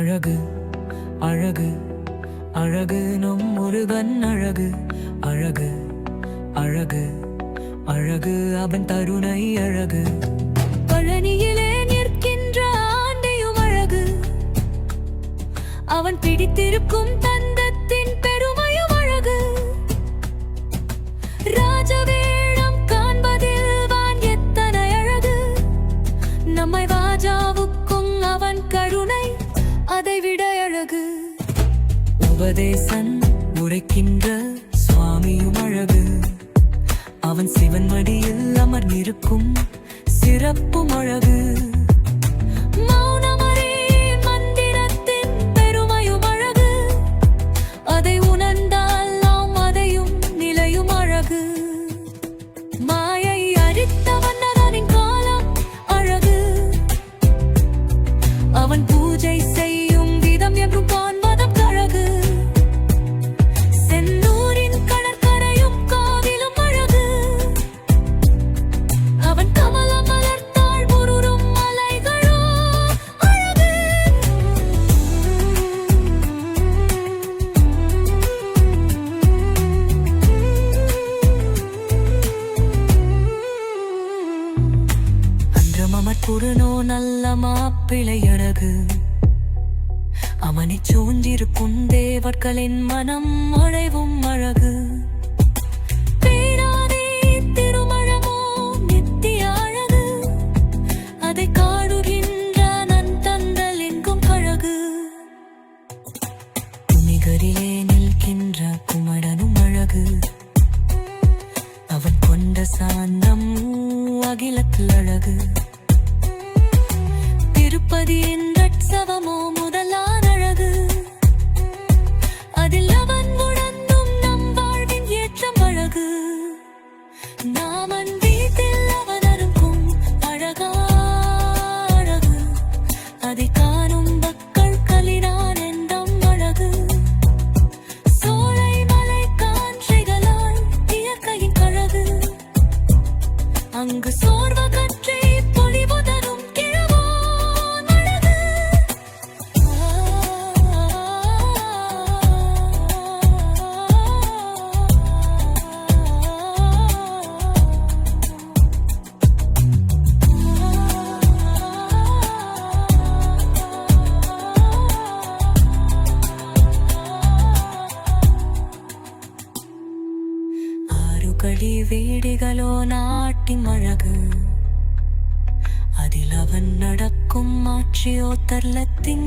அழகு அழகு அழகு நம் முருகன் அழகு அழகு அழகு அழகு அவன் தருணை அழகு. பழனியிலே நிற்கின்ற ஆண்டையும் அழகு. அவன் பிடித்திருக்கும் தந்தத்தின் பெருமையும் அழகு. ராஜா உபதேசன் உரைக்கின்ற சுவாமியும் அழகு. அவன் சிவன் மடியில் அமர்ந்திருக்கும் சிறப்பும் அழகு. அன்றமமற் நல்ல மாப்பிளையழகு அவனை சூழ்ந்திருக்கும் தேவர்களின் மனம் அழைவும் அழகு. பேராதே நிற்கின்ற அழகு. அவன் கொண்ட சாந்தம் அகிலத்தில் அழகு. திருப்பதியின் ரட்சவமோ முதலான அழகு அதில் அவன் உணர்ந்தும் நம் வாழ்வின் ஏற்றம் அழகு. நாமன் வீட்டில் அவன் அருக்கும் அழகா அழகு அதை காணும் மக்கள் கலிடான் என்றம் அழகு. சோலை மலை இயற்கையின் அழகு அங்கு சோர்வ ஆறுகடி வீடுகளோ நாட்டின் அழகு அதில் அவன் நடக்கும் மாற்றியோ தர்லத்தின்